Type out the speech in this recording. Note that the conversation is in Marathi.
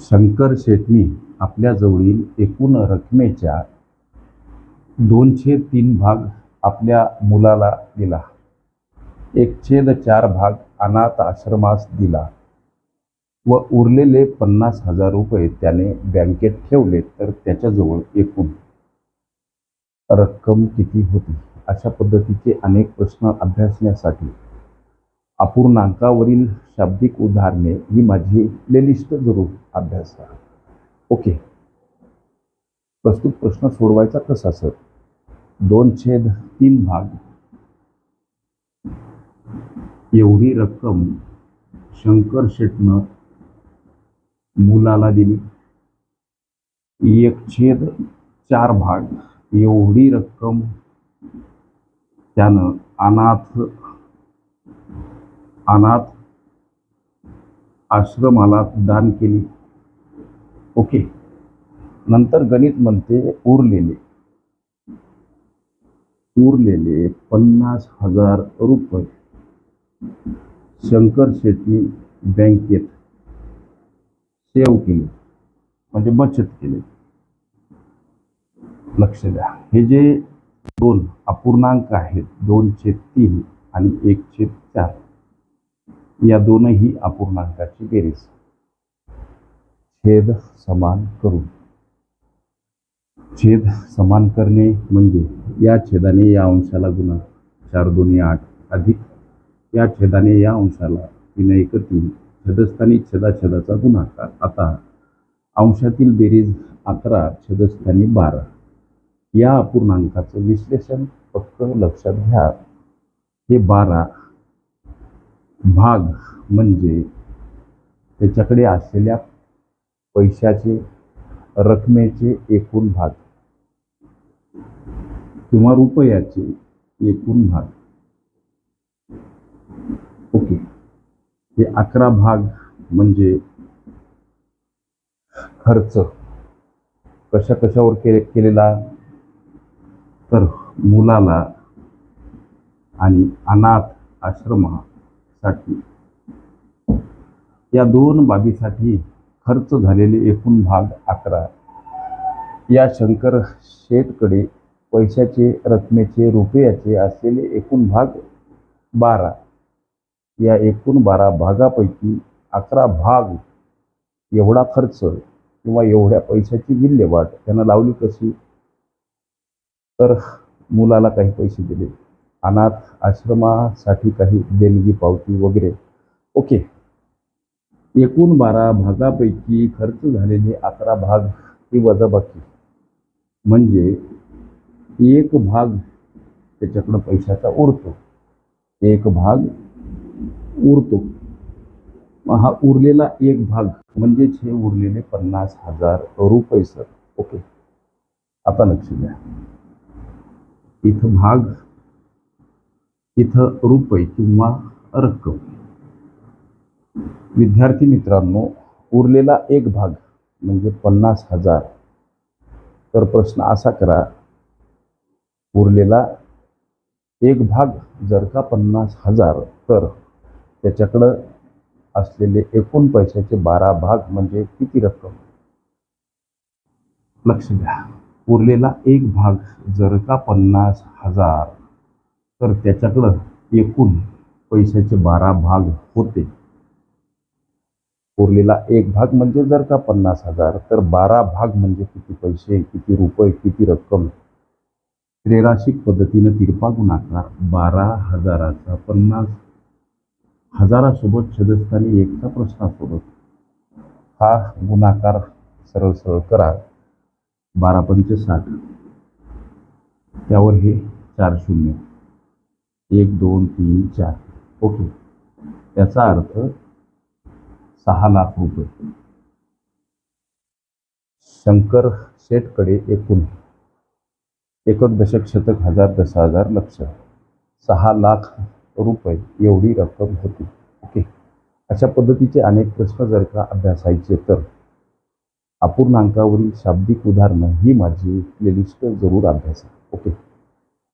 शंकर शेटनी आपल्याजवळील एकूण रकमेच्या दोनशे तीन भाग आपल्या मुलाला दिला. एक छेद चार भाग अनाथ आश्रमास दिला व उरलेले पन्नास हजार रुपये त्याने बँकेत ठेवले तर त्याच्याजवळ एकूण रक्कम किती होती? अशा पद्धतीचे अनेक प्रश्न अभ्यासण्यासाठी अपूर्णांकावरील शाब्दिक उदाहरणे ही माझी प्लेलिस्ट जरूर अभ्यास करा. ओके प्रस्तुत प्रश्न सोडवायचा कसा सर दोन छेद तीन भाग. एवढी रक्कम शंकर शेटनं मुलाला दिली. एक छेद चार भाग. एवढी रक्कम त्यानं अनाथ अनाथ आश्रमाला दान केली. ओके. नंतर गणित म्हणते उरलेले. उरलेले पन्नास हजार रुपये. शंकर शेट्टी बँकेत सेव केले. म्हणजे बचत केली. लक्ष द्या. हे जे दोन अपूर्णांक आहेत दोनचे तीन आणि एकचे चार. या दोनही अपूर्णांकाची बेरीज. छेद समान करून. छेद समान करणे म्हणजे या छेदाने या अंशाला गुणा चार दोन्ही आठ अधिक. या छेदाने या अंशाला तीन एक तीन. छेदस्थानी छेदाछेदाचा गुणाकार. आता अंशातील बेरीज अकरा छेदस्थानी बारा. या अपूर्णांकाचं विश्लेषण फक्त लक्षात घ्या. हे बारा भाग म्हणजे त्याच्याकडे असलेल्या पैशाचे रकमेचे एकूण भाग. किंवा रुपयाचे एकूण भाग. ओके. हे अकरा भाग म्हणजे खर्च. कशा कशावर केले केलेला? तर मुलाला आणि अनाथ आश्रम साठी. या दोन बाबीसाठी खर्च झालेले एकूण भाग अकरा. या शंकर शेठकडे पैशाचे रकमेचे रुपयाचे असलेले एकूण भाग बारा. या एकूण बारा भागापैकी अकरा भाग एवढा खर्च किंवा एवढ्या पैशाची विल्हेवाट त्यांना लावली कशी? तर मुलाला काही पैसे दिले. अनाथ आश्रमासाठी काही देणगी पावती वगैरे. ओके. एकूण बारा भागापैकी खर्च झालेले अकरा भाग ही वजाबाकी. म्हणजे एक भाग त्याच्याकडं पैशाचा उरतो. एक भाग उरतो. हा उरलेला एक भाग म्हणजेच हे उरलेले पन्नास हजार रुपये सर. ओके. आता लक्ष द्या. इथं भाग इथं रुपये किंवा रक्कम. विद्यार्थी मित्रांनो उरलेला एक भाग म्हणजे पन्नास हजार. तर प्रश्न असा करा उरलेला एक भाग जर का पन्नास हजार तर त्याच्याकडं असलेले एकूण पैशाचे बारा भाग म्हणजे किती रक्कम? लक्ष द्या. उरलेला एक भाग जर का पन्नास हजार तर त्याच्याकडं एकूण पैशाचे बारा भाग होते. उरलेला एक भाग म्हणजे जर का पन्नास हजार तर बारा भाग म्हणजे किती पैसे किती रुपये किती रक्कम? त्रेराशिक पद्धतीनं तिरपा गुणाकार बारा हजाराचा पन्नास. हजारासोबत छदस्थानी एकचा प्रश्न सोडत हा गुणाकार सरळ सरळ करा. बारा पंचे साठ त्यावर हे चार शून्य. एक दोन तीन चार. ओके. त्याचा अर्थ सहा लाख रुपये. शंकर शेठकडे एकूण एकक दशक शतक हजार दस हजार लक्ष. सहा लाख रुपये एवढी रक्कम होती. ओके. अशा पद्धतीचे अनेक प्रश्न जर का अभ्यासायचे तर. अपूर्णांकावरील शाब्दिक उदाहरणं ही माझी प्लेलिस्ट जरूर अभ्यासा.